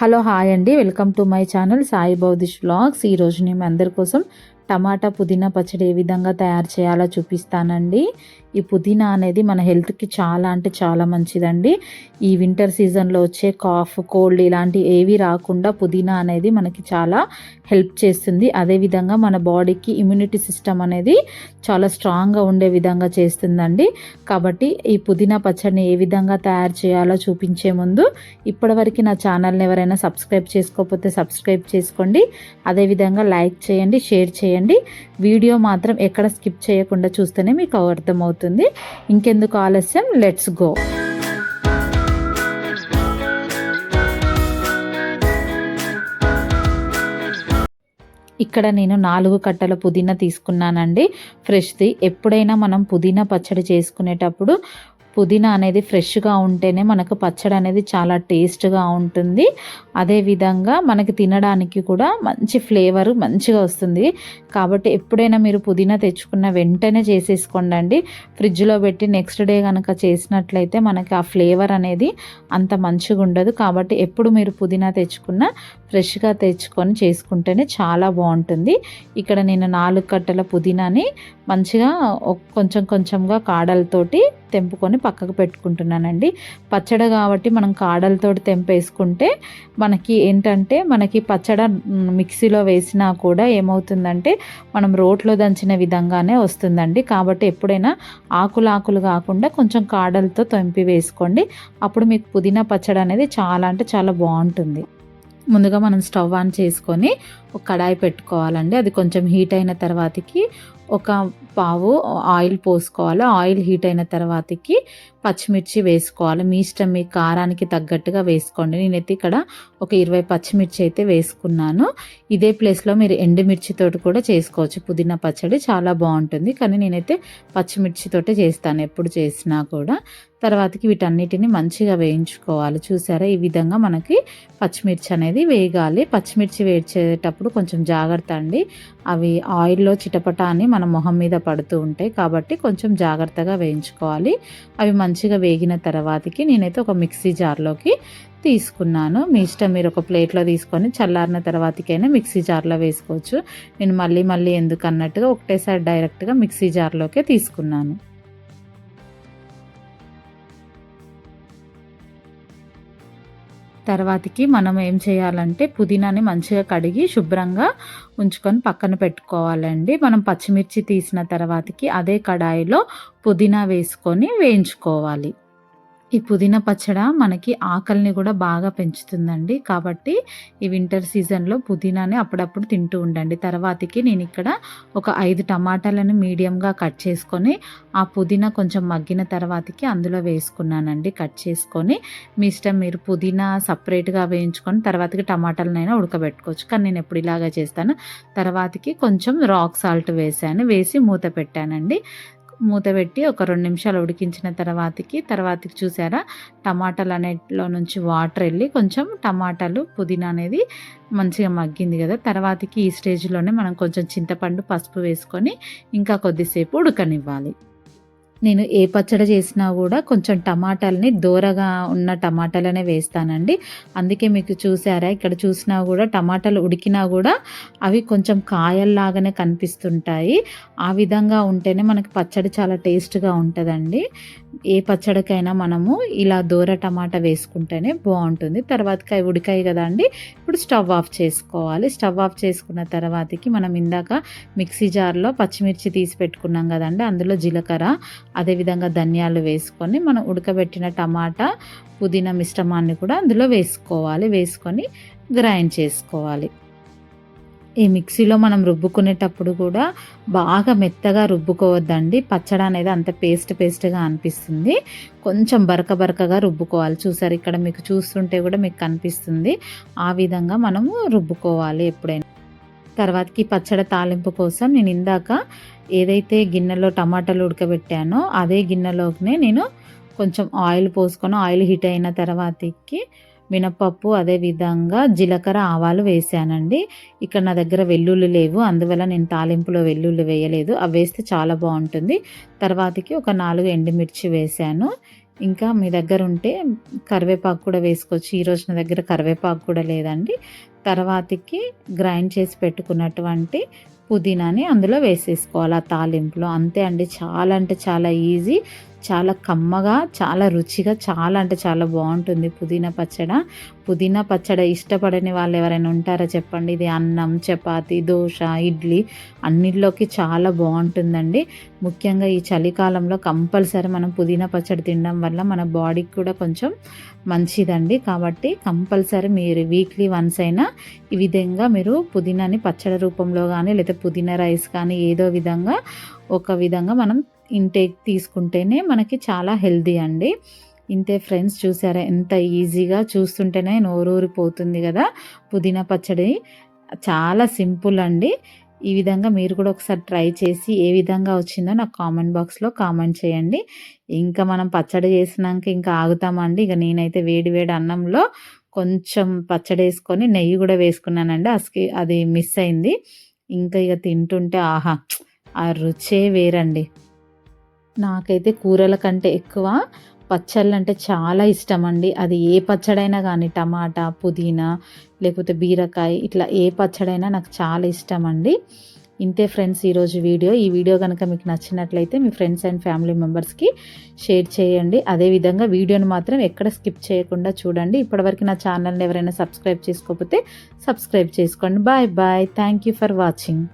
Hello hi అండి. Welcome to my channel Sai Boudish vlogs. ఈరోజు నేను అందరి కోసం టమాటా పుదీనా పచ్చడి ఏ విధంగా తయారు చేయాలో చూపిస్తానండి. ఈ పుదీనా అనేది మన హెల్త్కి చాలా అంటే చాలా మంచిదండి. ఈ వింటర్ సీజన్లో వచ్చే కాఫ్ కోల్డ్ ఇలాంటి ఏవి రాకుండా పుదీనా అనేది మనకి చాలా హెల్ప్ చేస్తుంది. అదేవిధంగా మన బాడీకి ఇమ్యూనిటీ సిస్టమ్ అనేది చాలా స్ట్రాంగ్గా ఉండే విధంగా చేస్తుందండి. కాబట్టి ఈ పుదీనా పచ్చడిని ఏ విధంగా తయారు చేయాలో చూపించే ముందు ఇప్పటివరకు నా ఛానల్ని ఎవరైనా సబ్స్క్రైబ్ చేసుకోకపోతే సబ్స్క్రైబ్ చేసుకోండి. అదేవిధంగా లైక్ చేయండి షేర్ చేయండి. వీడియో మాత్రం ఎక్కడ స్కిప్ చేయకుండా చూస్తేనే మీకు అర్థమవుతుంది. ఇంకెందుకు ఆలస్యం? లెట్స్ గో ఇక్కడ నేను నాలుగు కట్టల పుదీనా తీసుకున్నానండి. ఫ్రెష్ది ఎప్పుడైనా మనం పుదీనా పచ్చడి చేసుకునేటప్పుడు పుదీనా అనేది ఫ్రెష్గా ఉంటేనే మనకు పచ్చడి అనేది చాలా టేస్ట్గా ఉంటుంది. అదేవిధంగా మనకి తినడానికి కూడా మంచి ఫ్లేవర్ మంచిగా వస్తుంది. కాబట్టి ఎప్పుడైనా మీరు పుదీనా తెచ్చుకున్న వెంటనే చేసేసుకోండి ఫ్రిడ్జ్లో పెట్టి నెక్స్ట్ డే కనుక చేసినట్లయితే మనకి ఆ ఫ్లేవర్ అనేది అంత మంచిగా ఉండదు. కాబట్టి ఎప్పుడు మీరు పుదీనా తెచ్చుకున్న ఫ్రెష్గా తెచ్చుకొని చేసుకుంటేనే చాలా బాగుంటుంది. ఇక్కడ నేను నాలుగు కట్టల పుదీనాని మంచిగా కొంచెం కొంచెంగా కాడలతోటి తెంపుకొని పక్కకు పెట్టుకుంటున్నానండి. పచ్చడి కాబట్టి మనం కాడలతోటి తెంపేసుకుంటే మనకి ఏంటంటే మనకి పచ్చడి మిక్సీలో వేసినా కూడా ఏమవుతుందంటే మనం రోట్లో దంచిన విధంగానే వస్తుందండి. కాబట్టి ఎప్పుడైనా ఆకులు ఆకులు కాకుండా కొంచెం కాడలతో తెంపి వేసుకోండి. అప్పుడు మీకు పుదీనా పచ్చడి అనేది చాలా అంటే చాలా బాగుంటుంది. ముందుగా మనం స్టవ్ ఆన్ చేసుకొని ఒక కడాయి పెట్టుకోవాలండి. అది కొంచెం హీట్ అయిన తర్వాతకి ఒక పావు ఆయిల్ పోసుకోవాలి. ఆయిల్ హీట్ అయిన తర్వాతకి పచ్చిమిర్చి వేసుకోవాలి. మీ ఇష్టం మీ కారానికి తగ్గట్టుగా వేసుకోండి. నేనైతే ఇక్కడ ఒక ఇరవై పచ్చిమిర్చి అయితే వేసుకున్నాను. ఇదే ప్లేస్లో మీరు ఎండుమిర్చితోటి కూడా చేసుకోవచ్చు. పుదీనా పచ్చడి చాలా బాగుంటుంది. కానీ నేనైతే పచ్చిమిర్చితోటే చేస్తాను. ఎప్పుడు చేసినా కూడా. తర్వాతకి వీటన్నిటిని మంచిగా వేయించుకోవాలి. చూసారా? ఈ విధంగా మనకి పచ్చిమిర్చి అనేది వేగాలి. పచ్చిమిర్చి చేసేటప్పుడు కొంచెం జాగ్రత్త అండి. అవి ఆయిల్లో చిటపట అని మన మొహం మీద పడుతూ ఉంటాయి. కాబట్టి కొంచెం జాగ్రత్తగా వేయించుకోవాలి. అవి మంచిగా వేగిన తర్వాతకి నేనైతే ఒక మిక్సీ జార్లోకి తీసుకున్నాను. మీ ఇష్టం మీరు ఒక ప్లేట్లో తీసుకొని చల్లారిన తర్వాతకైనా మిక్సీ జార్లో వేసుకోవచ్చు. నేను మళ్ళీ మళ్ళీ ఎందుకు అన్నట్టుగా ఒకటేసారి డైరెక్ట్గా మిక్సీ జార్లోకే తీసుకున్నాను. తర్వాతకి మనం ఏం చేయాలంటే పుదీనాని మంచిగా కడిగి శుభ్రంగా ఉంచుకొని పక్కన పెట్టుకోవాలండి. మనం పచ్చిమిర్చి తీసిన తర్వాతకి అదే కడాయిలో పుదీనా వేసుకొని వేయించుకోవాలి. ఈ పుదీనా పచ్చడ మనకి ఆకలిని కూడా బాగా పెంచుతుందండి. కాబట్టి ఈ వింటర్ సీజన్లో పుదీనాని అప్పుడప్పుడు తింటూ ఉండండి. తర్వాతకి నేను ఇక్కడ ఒక ఐదు టమాటాలను మీడియంగా కట్ చేసుకొని ఆ పుదీనా కొంచెం మగ్గిన తర్వాతకి అందులో వేసుకున్నానండి. కట్ చేసుకొని మీ ఇష్టం మీరు పుదీనా సపరేట్గా వేయించుకొని తర్వాతకి టమాటాలనైనా ఉడకబెట్టుకోవచ్చు. కానీ నేను ఎప్పుడు ఇలాగా చేస్తాను. తర్వాతకి కొంచెం రాక్ సాల్ట్ వేసాను. వేసి మూత పెట్టానండి. మూత పెట్టి ఒక రెండు నిమిషాలు ఉడికించిన తర్వాతకి తర్వాతకి చూసారా? టమాటాలు అనేటిలో నుంచి వాటర్ వెళ్ళి కొంచెం టమాటాలు పుదీనా అనేది మంచిగా మగ్గింది కదా. తర్వాతకి ఈ స్టేజ్లోనే మనం కొంచెం చింతపండు పసుపు వేసుకొని ఇంకా కొద్దిసేపు ఉడకనివ్వాలి. నేను ఏ పచ్చడి చేసినా కూడా కొంచెం టమాటాలని దూరగా ఉన్న టమాటాలనే వేస్తానండి. అందుకే మీకు చూసారా ఇక్కడ చూసినా కూడా టమాటాలు ఉడికినా కూడా అవి కొంచెం కాయల్లాగానే కనిపిస్తుంటాయి. ఆ విధంగా ఉంటేనే మనకి పచ్చడి చాలా టేస్ట్గా ఉంటుందండి. ఏ పచ్చడికైనా మనము ఇలా దూర టమాటా వేసుకుంటేనే బాగుంటుంది. తర్వాతకి అవి ఉడికాయి కదండి ఇప్పుడు స్టవ్ ఆఫ్ చేసుకోవాలి. స్టవ్ ఆఫ్ చేసుకున్న తర్వాతకి మనం ఇందాక మిక్సీ జార్లో పచ్చిమిర్చి తీసి పెట్టుకున్నాం కదండి అందులో జీలకర్ర అదేవిధంగా ధనియాలు వేసుకొని మనం ఉడకబెట్టిన టమాటా పుదీనా మిశ్రమాన్ని కూడా అందులో వేసుకోవాలి. వేసుకొని గ్రైండ్ చేసుకోవాలి. ఈ మిక్సీలో మనం రుబ్బుకునేటప్పుడు కూడా బాగా మెత్తగా రుబ్బుకోవద్దండి. పచ్చడి అనేది అంత పేస్ట్ పేస్ట్గా అనిపిస్తుంది. కొంచెం బరక బరకగా రుబ్బుకోవాలి. చూసారు ఇక్కడ మీకు చూస్తుంటే కూడా మీకు కనిపిస్తుంది. ఆ విధంగా మనము రుబ్బుకోవాలి ఎప్పుడైనా. తర్వాతకి పచ్చడి తాలింపు కోసం నేను ఇందాక ఏదైతే గిన్నెలో టమాటాలు ఉడకబెట్టానో అదే గిన్నెలోనే నేను కొంచెం ఆయిల్ పోసుకొని ఆయిల్ హీట్ అయిన తర్వాతకి మినపప్పు అదేవిధంగా జీలకర్ర ఆవాలు వేసానండి. ఇక్కడ నా దగ్గర వెల్లుల్లి లేవు. అందువల్ల నేను తాలింపులో వెల్లుల్లి వేయలేదు. అవి వేస్తే చాలా బాగుంటుంది. తర్వాతకి ఒక నాలుగు ఎండుమిర్చి వేసాను. ఇంకా మీ దగ్గర ఉంటే కరివేపాకు కూడా వేసుకోవచ్చు. ఈరోజు నా దగ్గర కరివేపాకు కూడా లేదండి. తర్వాతకి గ్రైండ్ చేసి పెట్టుకున్నటువంటి పుదీనాని అందులో వేసేసుకోవాలి ఆ తాలింపులో. అంతే అండి. చాలా అంటే చాలా ఈజీ. చాలా కమ్మగా చాలా రుచిగా చాలా అంటే చాలా బాగుంటుంది. పుదీనా పచ్చడి. పుదీనా పచ్చడి ఇష్టపడని వాళ్ళు ఎవరైనా ఉంటారా చెప్పండి. ఇది అన్నం చపాతి దోశ ఇడ్లీ అన్నిటిలోకి చాలా బాగుంటుందండి. ముఖ్యంగా ఈ చలికాలంలో కంపల్సరీ మనం పుదీనా పచ్చడి తినడం వల్ల మన బాడీకి కూడా కొంచెం మంచిదండి. కాబట్టి కంపల్సరీ మీరు వీక్లీ వన్స్ అయినా ఈ విధంగా మీరు పుదీనాని పచ్చడి రూపంలో కానీ లేదా పుదీనా రైస్ కానీ ఏదో విధంగా ఒక విధంగా మనం ఇంటేక్ తీసుకుంటేనే మనకి చాలా హెల్దీ అండి. ఇంతే ఫ్రెండ్స్ చూసారా ఎంత ఈజీగా చూస్తుంటేనే నోరూరిపోతుంది కదా. పుదీనా పచ్చడి చాలా సింపుల్ అండి. ఈ విధంగా మీరు కూడా ఒకసారి ట్రై చేసి ఏ విధంగా వచ్చిందో నాకు కామెంట్ బాక్స్లో కామెంట్ చేయండి. ఇంకా మనం పచ్చడి చేసినాక ఇంకా ఆగుతామండి. ఇక నేనైతే వేడి వేడి అన్నంలో కొంచెం పచ్చడి వేసుకొని నెయ్యి కూడా వేసుకున్నానండి. అసకి అది మిస్ అయింది. ఇంకా ఇక తింటుంటే ఆహా ఆ రుచే వేరండి. నాకైతే కూరల కంటే ఎక్కువ పచ్చళ్ళు అంటే చాలా ఇష్టం అండి అది ఏ పచ్చడైనా కానీ టమాటా పుదీనా లేకపోతే బీరకాయ ఇట్లా ఏ పచ్చడైనా నాకు చాలా ఇష్టం అండి ఇంతే ఫ్రెండ్స్ ఈరోజు వీడియో. ఈ వీడియో కనుక మీకు నచ్చినట్లయితే మీ ఫ్రెండ్స్ అండ్ ఫ్యామిలీ మెంబర్స్కి షేర్ చేయండి. అదేవిధంగా వీడియోని మాత్రం ఎక్కడ స్కిప్ చేయకుండా చూడండి. ఇప్పటివరకు నా ఛానల్ని ఎవరైనా సబ్స్క్రైబ్ చేసుకోకపోతే సబ్స్క్రైబ్ చేసుకోండి. Bye bye. Thank you for watching.